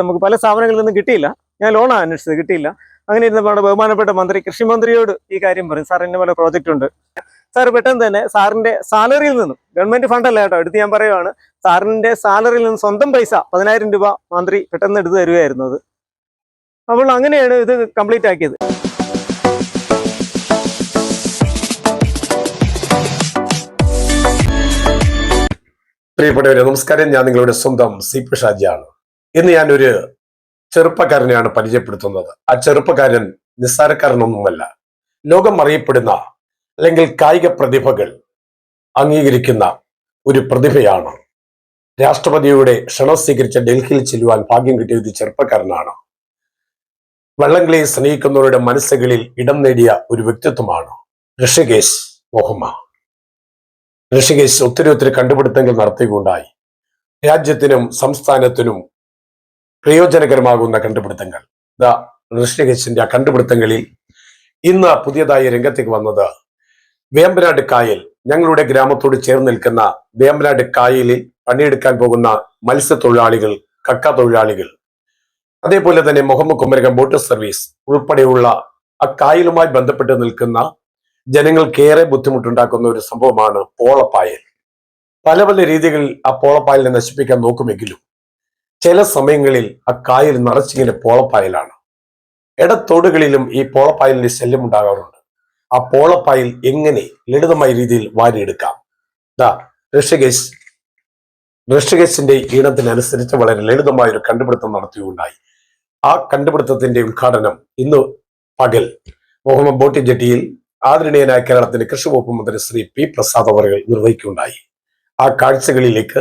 നമുക്ക് പല സ്ഥാപനങ്ങളിൽ നിന്നും കിട്ടിയില്ല. ഞാൻ ലോണാണ് അന്വേഷിച്ചത് കിട്ടിയില്ല. അങ്ങനെ ഇരുന്നപ്പോൾ ബഹുമാനപ്പെട്ട മന്ത്രി കൃഷി മന്ത്രിയോട് ഈ കാര്യം പറയും സാർ എന്നെ പല പ്രോജക്റ്റ് ഉണ്ട്. സാർ പെട്ടെന്ന് തന്നെ സാറിന്റെ സാലറിയിൽ നിന്നും ഗവൺമെന്റ് ഫണ്ടല്ല കേട്ടോ എടുത്ത് ഞാൻ പറയുവാണ്. സാറിന്റെ സാലറിയിൽ നിന്ന് സ്വന്തം പൈസ പതിനായിരം രൂപ മന്ത്രി പെട്ടെന്ന് എടുത്തു തരുമായിരുന്നു അത്. അപ്പോൾ അങ്ങനെയാണ് ഇത് കംപ്ലീറ്റ് ആക്കിയത്. പ്രിയപ്പെട്ടവരെ നമസ്കാരം. ഞാൻ നിങ്ങളുടെ സ്വന്തം സി പി ഷാജിയാണ്. ഇന്ന് ഞാനൊരു ചെറുപ്പക്കാരനെയാണ് പരിചയപ്പെടുത്തുന്നത്. ആ ചെറുപ്പക്കാരൻ നിസ്സാരക്കാരനൊന്നുമല്ല. ലോകം അറിയപ്പെടുന്ന അല്ലെങ്കിൽ കായിക പ്രതിഭകൾ അംഗീകരിക്കുന്ന ഒരു പ്രതിഭയാണ്. രാഷ്ട്രപതിയുടെ ക്ഷണം സ്വീകരിച്ച ഡൽഹിയിൽ ചെല്ലുവാൻ ഭാഗ്യം കിട്ടിയ ഒരു ചെറുപ്പക്കാരനാണ്. വള്ളംകളി സ്നേഹിക്കുന്നവരുടെ മനസ്സുകളിൽ ഇടം നേടിയ ഒരു വ്യക്തിത്വമാണ് ഋഷികേശ് മൊഹമ്മ. ഋഷികേശ് ഒത്തിരി ഒത്തിരി കണ്ടുപിടുത്തങ്ങൾ നടത്തുകയുണ്ടായി രാജ്യത്തിനും സംസ്ഥാനത്തിനും പ്രയോജനകരമാകുന്ന കണ്ടുപിടുത്തങ്ങൾ. ദ ഋഷികേശിന്റെ ആ കണ്ടുപിടുത്തങ്ങളിൽ ഇന്ന് പുതിയതായി രംഗത്തേക്ക് വന്നത് വേമ്പനാട് കായൽ. ഞങ്ങളുടെ ഗ്രാമത്തോട് ചേർന്ന് നിൽക്കുന്ന വേമ്പനാട് കായലിൽ പണിയെടുക്കാൻ പോകുന്ന മത്സ്യത്തൊഴിലാളികൾ കക്ക തൊഴിലാളികൾ. അതേപോലെ തന്നെ മുഹമ്മദ് കുമരകം ബോട്ട് സർവീസ് ഉൾപ്പെടെയുള്ള ആ കായലുമായി ബന്ധപ്പെട്ട് നിൽക്കുന്ന ജനങ്ങൾക്കേറെ ബുദ്ധിമുട്ടുണ്ടാക്കുന്ന ഒരു സംഭവമാണ് പോളപ്പായൽ. പല പല രീതികളിൽ ആ പോളപ്പായലിനെ നശിപ്പിക്കാൻ നോക്കുമെങ്കിലും ചില സമയങ്ങളിൽ ആ കായൽ നിറച്ചിങ്ങനെ പോളപ്പായലാണ്. ഇടത്തോടുകളിലും ഈ പോളപ്പായലിന്റെ ശല്യം ഉണ്ടാകാറുണ്ട്. ആ പോളപ്പായൽ എങ്ങനെ ലളിതമായ രീതിയിൽ വാരിയെടുക്കാം? ദാ ഋഷികേശ്. ഋഷികേശിന്റെ ഈണത്തിനനുസരിച്ച് വളരെ ലളിതമായ ഒരു കണ്ടുപിടുത്തം നടത്തുകയുണ്ടായി ആ കണ്ടുപിടുത്തത്തിന്റെ ഉദ്ഘാടനം ഇന്ന് പകൽ മുഹമ്മദ് ബോട്ടി ജെട്ടിയിൽ ആദരണീയനായ കേരളത്തിന്റെ കൃഷി വകുപ്പ് മന്ത്രി ശ്രീ പി പ്രസാദ് അവർ നിർവഹിക്കുകയുണ്ടായി. ആ കാഴ്ചകളിലേക്ക്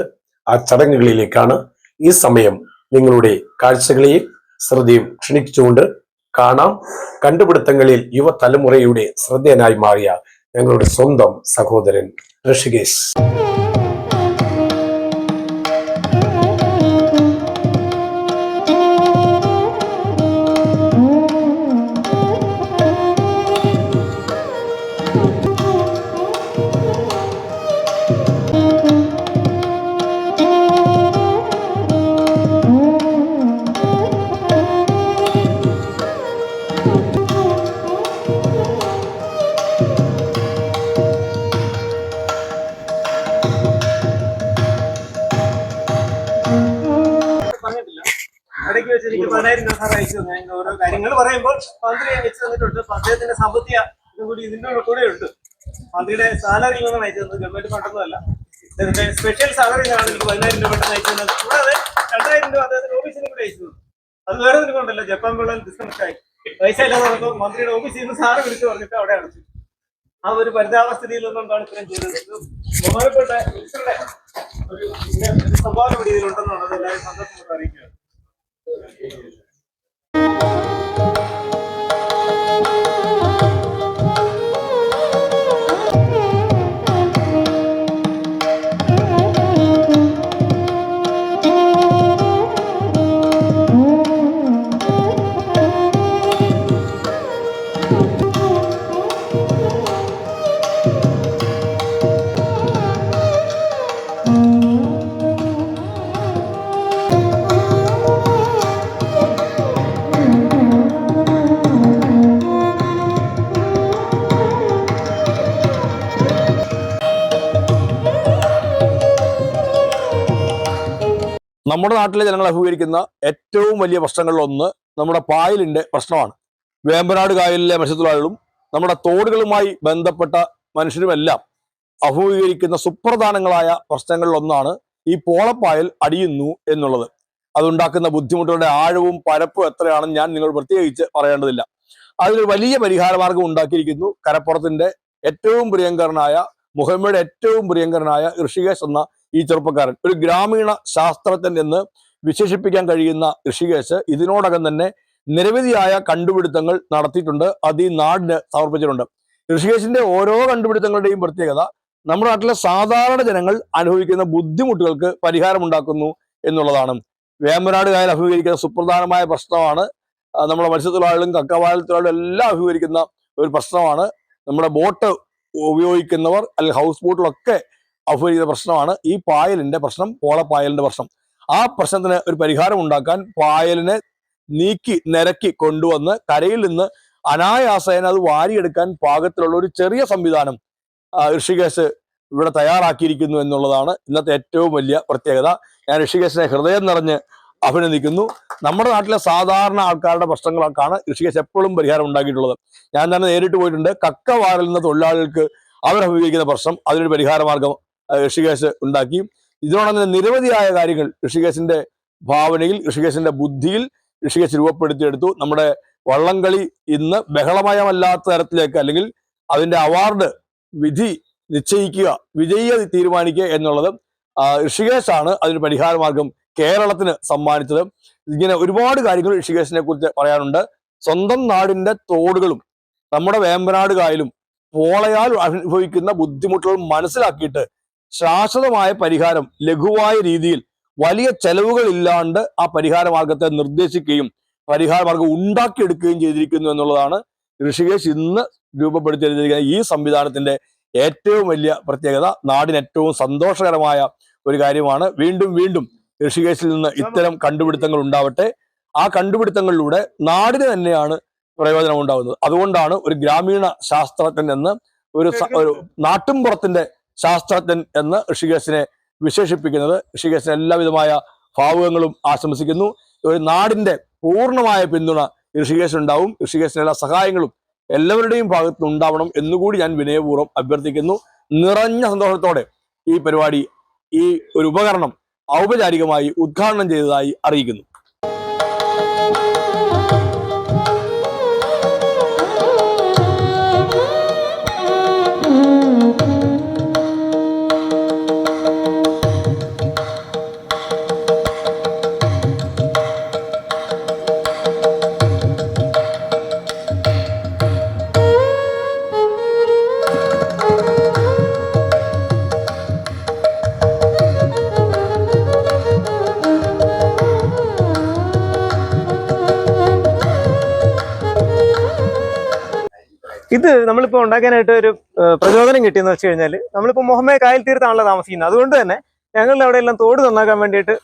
ആ ചടങ്ങുകളിലേക്കാണ് ഈ സമയം നിങ്ങളുടെ കാഴ്ചകളെയും ശ്രദ്ധയും ക്ഷണിച്ചുകൊണ്ട് കാണാം. കണ്ടുപിടുത്തങ്ങളിൽ യുവതലമുറയുടെ ശ്രദ്ധേയനായി മാറിയ ഞങ്ങളുടെ സ്വന്തം സഹോദരൻ ഋഷികേശ്. ഞാൻ ഓരോ കാര്യങ്ങൾ പറയുമ്പോൾ മന്ത്രി അയച്ചു തന്നിട്ടുണ്ട്. അദ്ദേഹത്തിന്റെ സാമ്പത്തിക ഇതും കൂടി ഇതിന്റെ കൂടെ ഉണ്ട്. മന്ത്രിയുടെ സാലറി നിന്നാണ് അയച്ചു തന്നത് ഗവൺമെന്റ് ഫണ്ടൊന്നുമല്ല ഇതിന്റെ സ്പെഷ്യൽ സാലറി ആണ് എനിക്ക് പതിനായിരം രൂപ പെട്ടെന്ന് അയച്ചു തന്നത് കൂടാതെ രണ്ടായിരം രൂപ അദ്ദേഹത്തിന്റെ ഓഫീസിന് കൂടെ അയച്ചു തന്നു അത് വേറെ ഒന്നും കൊണ്ടല്ല. ജപ്പാൻ വെള്ളം ഡിസ്കണക്ട് ആയി. പൈസ ഇല്ലാതെ വന്നപ്പോൾ മന്ത്രിയുടെ ഓഫീസിൽ നിന്ന് സാറ് വിളിച്ചു പറഞ്ഞിട്ട് അവിടെ അടച്ചു. ആ ഒരു പരിതാപസ്ഥിതിയിൽ നിന്നുകൊണ്ടാണ് ഇത്രയും ചെയ്തത്. ബഹുമാനപ്പെട്ട മിനിസ്റ്ററുടെ ഒരു സംഭാവന കൂടി ഇതിലുണ്ടെന്നുള്ളത് എല്ലാവരും സന്തോഷത്തോടെ അറിയിക്കുകയാണ് 啊。നമ്മുടെ നാട്ടിലെ ജനങ്ങൾ അഭിമുഖീകരിക്കുന്ന ഏറ്റവും വലിയ പ്രശ്നങ്ങളിലൊന്ന് നമ്മുടെ പായലിന്റെ പ്രശ്നമാണ്. വേമ്പനാട് കായലിലെ മത്സ്യത്തൊഴിലാളികളും നമ്മുടെ തോടുകളുമായി ബന്ധപ്പെട്ട മനുഷ്യരുമെല്ലാം അഭിമുഖീകരിക്കുന്ന സുപ്രധാനങ്ങളായ പ്രശ്നങ്ങളിലൊന്നാണ് ഈ പോളപ്പായൽ അടിയുന്നു എന്നുള്ളത്. അതുണ്ടാക്കുന്ന ബുദ്ധിമുട്ടുകളുടെ ആഴവും പരപ്പും എത്രയാണെന്ന് ഞാൻ നിങ്ങൾ പ്രത്യേകിച്ച് പറയേണ്ടതില്ല. അതിനൊരു വലിയ പരിഹാരമാർഗം ഉണ്ടാക്കിയിരിക്കുന്നു കരപ്പുറത്തിന്റെ ഏറ്റവും പ്രിയങ്കരനായ മുഹമ്മയുടെ ഏറ്റവും പ്രിയങ്കരനായ ഋഷികേശ് എന്ന ഈ ചെറുപ്പക്കാരൻ. ഒരു ഗ്രാമീണ ശാസ്ത്രജ്ഞൻ എന്ന് വിശേഷിപ്പിക്കാൻ കഴിയുന്ന ഋഷികേശ് ഇതിനോടകം തന്നെ നിരവധിയായ കണ്ടുപിടുത്തങ്ങൾ നടത്തിയിട്ടുണ്ട്. അത് ഈ നാടിന് സമർപ്പിച്ചിട്ടുണ്ട്. ഋഷികേശിന്റെ ഓരോ കണ്ടുപിടുത്തങ്ങളുടെയും പ്രത്യേകത നമ്മുടെ നാട്ടിലെ സാധാരണ ജനങ്ങൾ അനുഭവിക്കുന്ന ബുദ്ധിമുട്ടുകൾക്ക് പരിഹാരമുണ്ടാക്കുന്നു എന്നുള്ളതാണ്. വേമ്പനാട് കായൽ അഭിമുഖീകരിക്കുന്ന സുപ്രധാനമായ പ്രശ്നമാണ്. നമ്മുടെ മത്സ്യത്തൊഴിലാളികളും കക്കവാഴ തൊഴിലാളികളും എല്ലാം അഭിമുഖീകരിക്കുന്ന ഒരു പ്രശ്നമാണ്. നമ്മുടെ ബോട്ട് ഉപയോഗിക്കുന്നവർ അല്ലെങ്കിൽ ഹൗസ് ബോട്ടിലൊക്കെ അഭിമുഖീകരിക്കുന്ന പ്രശ്നമാണ്. ഈ പായലിന്റെ പ്രശ്നം പോളപ്പായലിന്റെ പ്രശ്നം. ആ പ്രശ്നത്തിന് ഒരു പരിഹാരം ഉണ്ടാക്കാൻ പായലിനെ നീക്കി നിരക്കി കൊണ്ടുവന്ന് കരയിൽ നിന്ന് അനായാസേന അത് വാരിയെടുക്കാൻ പാകത്തിലുള്ള ഒരു ചെറിയ സംവിധാനം ഋഷികേശ് ഇവിടെ തയ്യാറാക്കിയിരിക്കുന്നു എന്നുള്ളതാണ് ഇന്നത്തെ ഏറ്റവും വലിയ പ്രത്യേകത. ഞാൻ ഋഷികേശിനെ ഹൃദയം നിറഞ്ഞ് അഭിനന്ദിക്കുന്നു. നമ്മുടെ നാട്ടിലെ സാധാരണ ആൾക്കാരുടെ പ്രശ്നങ്ങളൊക്കെയാണ് ഋഷികേശ് എപ്പോഴും പരിഹാരം ഉണ്ടാക്കിയിട്ടുള്ളത്. ഞാൻ തന്നെ നേരിട്ട് പോയിട്ടുണ്ട്. കക്ക വാരലുന്ന തൊഴിലാളികൾക്ക് അവർ അഭിമുഖീകരിക്കുന്ന പ്രശ്നം അതിനൊരു പരിഹാര മാർഗം ഋഷികേശ് ഉണ്ടാക്കി. ഇതിനോടൊപ്പം തന്നെ നിരവധിയായ കാര്യങ്ങൾ ഋഷികേശിന്റെ ഭാവനയിൽ ഋഷികേശിന്റെ ബുദ്ധിയിൽ ഋഷികേശ് രൂപപ്പെടുത്തിയെടുത്തു. നമ്മുടെ വള്ളംകളി ഇന്ന് ബഹളമയമല്ലാത്ത തരത്തിലേക്ക് അല്ലെങ്കിൽ അതിന്റെ അവാർഡ് വിധി നിശ്ചയിക്കുക വിജയിയെ തീരുമാനിക്കുക എന്നുള്ളത് ഋഷികേശാണ് അതിന് പരിഹാരമാർഗം കേരളത്തിന് സമ്മാനിച്ചത്. ഇങ്ങനെ ഒരുപാട് കാര്യങ്ങൾ ഋഷികേശിനെ കുറിച്ച് പറയാനുണ്ട്. സ്വന്തം നാടിന്റെ തോടുകളും നമ്മുടെ വേമ്പനാട് കായലും പോളയാൽ അനുഭവിക്കുന്ന ബുദ്ധിമുട്ടുകൾ മനസ്സിലാക്കിയിട്ട് ശാശ്വതമായ പരിഹാരം ലഘുവായ രീതിയിൽ വലിയ ചെലവുകൾ ഇല്ലാണ്ട് ആ പരിഹാര മാർഗത്തെ നിർദ്ദേശിക്കുകയും പരിഹാര മാർഗം ഉണ്ടാക്കിയെടുക്കുകയും ചെയ്തിരിക്കുന്നു എന്നുള്ളതാണ് ഋഷികേശ് ഇന്ന് രൂപപ്പെടുത്തിയിരിക്കുന്ന ഈ സംവിധാനത്തിന്റെ ഏറ്റവും വലിയ പ്രത്യേകത നാടിന് ഏറ്റവും സന്തോഷകരമായ ഒരു കാര്യമാണ്. വീണ്ടും വീണ്ടും ഋഷികേശിൽ നിന്ന് ഇത്തരം കണ്ടുപിടുത്തങ്ങൾ ഉണ്ടാവട്ടെ. ആ കണ്ടുപിടുത്തങ്ങളിലൂടെ നാടിന് തന്നെയാണ് പ്രയോജനം ഉണ്ടാകുന്നത് അതുകൊണ്ടാണ് ഒരു ഗ്രാമീണ ശാസ്ത്രജ്ഞൻ എന്ന് ഒരു നാട്ടിൻപുറത്തിന്റെ ശാസ്ത്രജ്ഞൻ എന്ന് ഋഷികേശിനെ വിശേഷിപ്പിക്കുന്നത്. ഋഷികേശിന് എല്ലാവിധമായ ഭാവുകങ്ങളും ആശംസിക്കുന്നു. ഒരു നാടിന്റെ പൂർണമായ പിന്തുണ ഋഷികേശ് ഉണ്ടാവും ഋഷികേശിന് സഹായങ്ങളും എല്ലാവരുടെയും ഭാഗത്ത് ഉണ്ടാവണം എന്നുകൂടി ഞാൻ വിനയപൂർവം അഭ്യർത്ഥിക്കുന്നു. നിറഞ്ഞ സന്തോഷത്തോടെ ഈ പരിപാടി ഈ ഒരു ഉപകരണം ഔപചാരികമായി ഉദ്ഘാടനം ചെയ്തതായി അറിയിക്കുന്നു. ഇത് നമ്മളിപ്പോ ഉണ്ടാക്കാനായിട്ട് ഒരു പ്രചോദനം കിട്ടിയെന്ന് വെച്ച് കഴിഞ്ഞാൽ നമ്മളിപ്പോ മുഹമ്മദ് കായൽ തീരത്താണല്ലോ താമസിക്കുന്നത്. അതുകൊണ്ട് തന്നെ ഞങ്ങളുടെ അവിടെ എല്ലാം തോട് നന്നാക്കാൻ വേണ്ടിയിട്ട്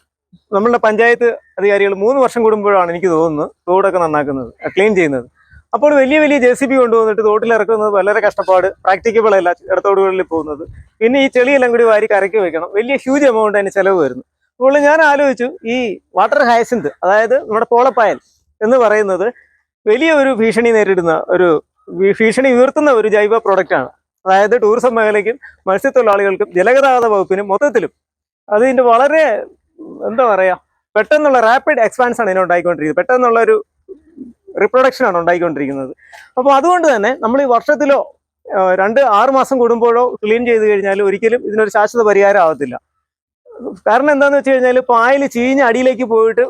നമ്മളുടെ പഞ്ചായത്ത് അധികാരികൾ മൂന്ന് വർഷം കൂടുമ്പോഴാണ് എനിക്ക് തോന്നുന്നത് തോടൊക്കെ നന്നാക്കുന്നത് ക്ലീൻ ചെയ്യുന്നത്. അപ്പോൾ വലിയ വലിയ ജെ സി ബി കൊണ്ടുവന്നിട്ട് തോട്ടിൽ ഇറക്കുന്നത് വളരെ കഷ്ടപ്പാട് പ്രാക്ടിക്കബിൾ അല്ല ഇടത്തോടുകളിൽ പോകുന്നത്. പിന്നെ ഈ ചെളിയെല്ലാം കൂടി വാരി കരക്കി വെക്കണം. വലിയ ഹ്യൂജ് എമൗണ്ട് അതിന് ചിലവ് വരുന്നു. അപ്പോൾ ഞാൻ ആലോചിച്ചു ഈ വാട്ടർ ഹയസിൻത് അതായത് നമ്മുടെ പോളപ്പായൽ എന്ന് പറയുന്നത് വലിയ ഒരു ഭീഷണി നേരിടുന്ന ഒരു ഭീഷണി ഉയർത്തുന്ന ഒരു ജൈവ പ്രോഡക്റ്റ് ആണ്. അതായത് ടൂറിസം മേഖലയ്ക്കും മത്സ്യത്തൊഴിലാളികൾക്കും ജലഗതാഗത വകുപ്പിനും മൊത്തത്തിലും അതിന്റെ വളരെ എന്താ പറയാ പെട്ടെന്നുള്ള റാപ്പിഡ് എക്സ്പാൻസ് ആണ് ഇതിനെ ഉണ്ടായിക്കൊണ്ടിരിക്കുന്നത് പെട്ടെന്നുള്ള ഒരു റിപ്രൊഡക്ഷൻ ആണ് ഉണ്ടായിക്കൊണ്ടിരിക്കുന്നത്. അപ്പോൾ അതുകൊണ്ട് തന്നെ നമ്മൾ ഈ വർഷത്തിലോ രണ്ട് ആറ് മാസം കൂടുമ്പോഴോ ക്ലീൻ ചെയ്ത് കഴിഞ്ഞാൽ ഒരിക്കലും ഇതിനൊരു ശാശ്വത പരിഹാരം ആവത്തില്ല. കാരണം എന്താന്ന് വെച്ച് കഴിഞ്ഞാൽ പായൽ ചീഞ്ഞ അടിയിലേക്ക് പോയിട്ട്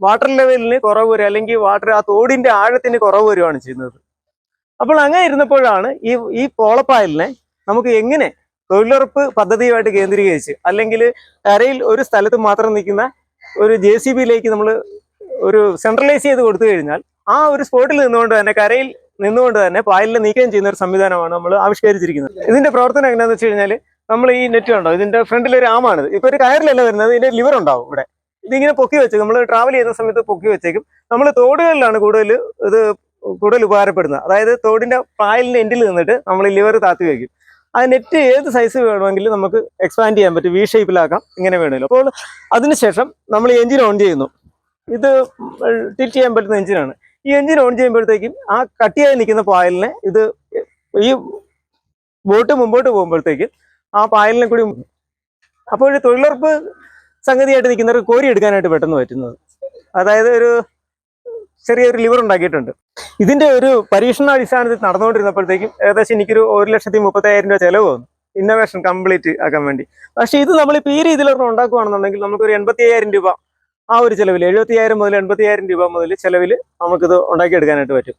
വാട്ടർ ലെവലിന് കുറവ് വരും അല്ലെങ്കിൽ വാട്ടർ ആ തോടിന്റെ ആഴത്തിന് കുറവ് വരുവാണ് ചെയ്യുന്നത്. അപ്പോൾ അങ്ങനെ ഇരുന്നപ്പോഴാണ് ഈ ഈ പോളപ്പായലിനെ നമുക്ക് എങ്ങനെ തൊഴിലുറപ്പ് പദ്ധതിയുമായിട്ട് കേന്ദ്രീകരിച്ച് അല്ലെങ്കിൽ കരയിൽ ഒരു സ്ഥലത്ത് മാത്രം നിൽക്കുന്ന ഒരു ജെ സി ബിയിലേക്ക് നമ്മൾ ഒരു സെൻട്രലൈസ് ചെയ്ത് കൊടുത്തു കഴിഞ്ഞാൽ ആ ഒരു സ്പോട്ടിൽ നിന്നുകൊണ്ട് തന്നെ കരയിൽ നിന്നുകൊണ്ട് തന്നെ പായലിനെ നീക്കം ചെയ്യുന്ന ഒരു സംവിധാനമാണ് നമ്മൾ ആവിഷ്കരിച്ചിരിക്കുന്നത്. ഇതിന്റെ പ്രവർത്തനം എങ്ങനെയാണെന്ന് വെച്ച് കഴിഞ്ഞാൽ നമ്മൾ ഈ നെറ്റ് ഉണ്ടോ? ഇതിന്റെ ഫ്രണ്ടിൽ ഒരു ആമാണിത്. ഇപ്പൊ ഒരു കയറിലല്ല വരുന്നത് ഇതിന്റെ ലിവർ ഉണ്ടാവും ഇവിടെ. ഇതിങ്ങനെ പൊക്കി വെച്ചേക്കും. നമ്മൾ ട്രാവൽ ചെയ്യുന്ന സമയത്ത് പൊക്കി വെച്ചേക്കും. നമ്മൾ തോടുകളിലാണ് കൂടുതൽ ഇത് കൂടുതൽ ഉപകാരപ്പെടുന്നത്. അതായത് തോടിന്റെ പായലിന്റെ എൻഡിൽ നിന്നിട്ട് നമ്മൾ ലിവർ താത്തി വയ്ക്കും ആ നെറ്റ് ഏത് സൈസ് വേണമെങ്കിലും നമുക്ക് എക്സ്പാൻഡ് ചെയ്യാൻ പറ്റും. വി ഷേപ്പിലാക്കാം ഇങ്ങനെ വേണമല്ലോ അപ്പോൾ അതിനുശേഷം നമ്മൾ എഞ്ചിൻ ഓൺ ചെയ്യുന്നു. ഇത് ടിറ്റ് ചെയ്യാൻ പറ്റുന്ന എഞ്ചിനാണ് ഈ എഞ്ചിൻ ഓൺ ചെയ്യുമ്പോഴത്തേക്കും ആ കട്ടിയായി നിൽക്കുന്ന പായലിനെ ഇത് ഈ ബോട്ട് മുമ്പോട്ട് പോകുമ്പോഴത്തേക്കും ആ പായലിനെ കൂടി അപ്പോൾ തൊഴിലുറപ്പ് സംഗതിയായിട്ട് നിൽക്കുന്നവർക്ക് കോരി എടുക്കാനായിട്ട് പെട്ടെന്ന് പറ്റുന്നത്. അതായത് ഒരു ചെറിയൊരു ലിവർ ഉണ്ടാക്കിയിട്ടുണ്ട്. ഇതിന്റെ ഒരു പരീക്ഷണാടിസ്ഥാനത്തിൽ നടന്നുകൊണ്ടിരുന്നപ്പോഴത്തേക്കും ഏകദേശം എനിക്കൊരു ഒരു ലക്ഷത്തി മുപ്പത്തായിരം രൂപ ചെലവ് വന്നു. ഇന്നോവേഷൻ കംപ്ലീറ്റ് ആക്കാൻ വേണ്ടി. പക്ഷേ ഇത് നമ്മൾ ഇപ്പോൾ ഈ രീതിയിലൊരെണ്ണം ഉണ്ടാക്കുകയാണെന്നുണ്ടെങ്കിൽ നമുക്കൊരു എൺപത്തി അയ്യായിരം രൂപ ആ ഒരു ചെലവിൽ എഴുപത്തി അയ്യായിരം മുതൽ എൺപത്തി അയ്യായിരം രൂപ മുതൽ ചെലവിൽ നമുക്കിത് ഉണ്ടാക്കിയെടുക്കാനായിട്ട് പറ്റും.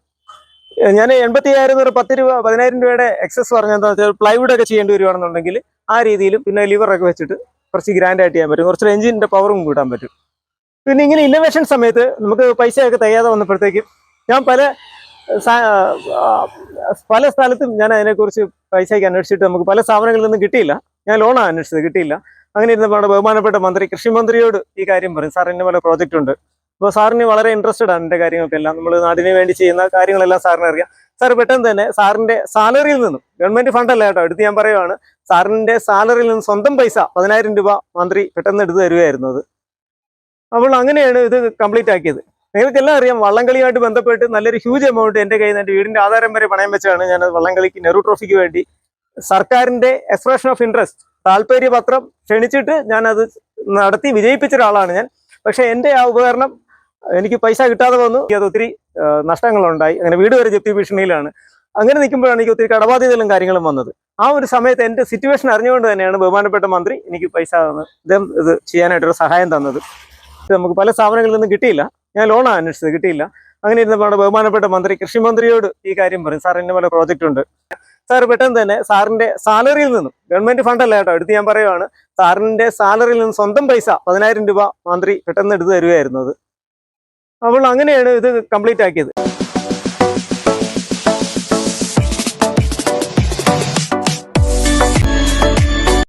ഞാൻ എൺപത്തി അയ്യായിരം എന്ന് പത്ത് രൂപ പതിനായിരം രൂപയുടെ എക്സസ് പറഞ്ഞാൽ എന്താ വെച്ചാൽ പ്ലൈവുഡ് ഒക്കെ ചെയ്യേണ്ടി വരുവാണെന്നുണ്ടെങ്കിൽ ആ രീതിയിലും പിന്നെ ലിവറൊക്കെ വെച്ചിട്ട് കുറച്ച് ഗ്രാൻഡായിട്ട് ചെയ്യാൻ പറ്റും. കുറച്ച് എഞ്ചിന്റെ പവറും കൂട്ടാൻ പറ്റും. പിന്നെ ഇങ്ങനെ ഇന്നോവേഷൻ സമയത്ത് നമുക്ക് പൈസയൊക്കെ തികയാതെ വന്നപ്പോഴത്തേക്കും ഞാൻ പല പല സ്ഥലത്തും ഞാൻ അതിനെക്കുറിച്ച് പൈസയ്ക്ക് അന്വേഷിച്ചിട്ട് നമുക്ക് പല സ്ഥാപനങ്ങളിൽ നിന്നും കിട്ടിയില്ല. ഞാൻ ലോണാണ് അന്വേഷിച്ചത് കിട്ടിയില്ല. അങ്ങനെ ഇരുന്നപ്പോൾ ബഹുമാനപ്പെട്ട മന്ത്രി കൃഷി മന്ത്രിയോട് ഈ കാര്യം പറയും സാർ എന്നെ പോലെ പ്രോജക്റ്റ് ഉണ്ട്. അപ്പോൾ സാറിന് വളരെ ഇൻട്രസ്റ്റഡ് ആണ് എന്റെ കാര്യങ്ങൾക്ക് എല്ലാം നമ്മൾ നാടിന് വേണ്ടി ചെയ്യുന്ന കാര്യങ്ങളെല്ലാം സാറിന് അറിയാം. സാർ പെട്ടെന്ന് തന്നെ സാറിന്റെ സാലറിയിൽ നിന്നും ഗവൺമെന്റ് ഫണ്ടല്ല കേട്ടോ എടുത്ത് ഞാൻ പറയുവാണ്. സാറിന്റെ സാലറിയിൽ നിന്ന് സ്വന്തം പൈസ പതിനായിരം രൂപ മന്ത്രി പെട്ടെന്ന് എടുത്തു തരുമായിരുന്നു അത്. അപ്പോൾ അങ്ങനെയാണ് ഇത് കംപ്ലീറ്റ് ആക്കിയത്. നിങ്ങൾക്കെല്ലാം അറിയാം വള്ളംകളിയുമായിട്ട് ബന്ധപ്പെട്ട് നല്ലൊരു ഹ്യൂജ് എമൗണ്ട് എന്റെ കയ്യിൽ നിന്ന് എന്റെ വീടിന്റെ ആധാരം വരെ പണയം വെച്ചാണ് ഞാൻ വള്ളംകളിക്ക് നെഹ്റു ട്രോഫിക്ക് വേണ്ടി സർക്കാരിന്റെ എക്സ്പ്രഷൻ ഓഫ് ഇൻട്രസ്റ്റ് താല്പര്യപത്രം ക്ഷണിച്ചിട്ട് ഞാൻ അത് നടത്തി വിജയിപ്പിച്ച ഒരാളാണ് ഞാൻ. പക്ഷേ എന്റെ ആ ഉപകരണം എനിക്ക് പൈസ കിട്ടാതെ വന്നു. അത് ഒത്തിരി നഷ്ടങ്ങളുണ്ടായി. അങ്ങനെ വീട് വരെ ജപ്തി ഭീഷണിയിലാണ്. അങ്ങനെ നിൽക്കുമ്പോഴാണ് എനിക്ക് ഒത്തിരി കടബാധ്യതകളും കാര്യങ്ങളും വന്നത്. ആ ഒരു സമയത്ത് എന്റെ സിറ്റുവേഷൻ അറിഞ്ഞുകൊണ്ട് തന്നെയാണ് ബഹുമാനപ്പെട്ട മന്ത്രി എനിക്ക് പൈസ തന്നത് ഇത് ചെയ്യാനായിട്ടൊരു സഹായം തന്നത്. നമുക്ക് പല സ്ഥാപനങ്ങളിൽ നിന്നും കിട്ടിയില്ല. ഞാൻ ലോണാണ് അന്വേഷിച്ചത് കിട്ടിയില്ല. അങ്ങനെ ഇരുന്നപ്പോൾ ബഹുമാനപ്പെട്ട മന്ത്രി കൃഷി മന്ത്രിയോട് ഈ കാര്യം പറയും സാർ എന്നെ പോലെ പ്രോജക്റ്റ് ഉണ്ട്. സാർ പെട്ടെന്ന് തന്നെ സാറിന്റെ സാലറിയിൽ നിന്നും ഗവൺമെന്റ് ഫണ്ടല്ല കേട്ടോ എടുത്ത് ഞാൻ പറയുവാണ്. സാറിന്റെ സാലറിയിൽ നിന്ന് സ്വന്തം പൈസ പതിനായിരം രൂപ മന്ത്രി പെട്ടെന്ന് എടുത്തു തരുമായിരുന്നു അത്. അപ്പോൾ അങ്ങനെയാണ് ഇത് കംപ്ലീറ്റ് ആക്കിയത്.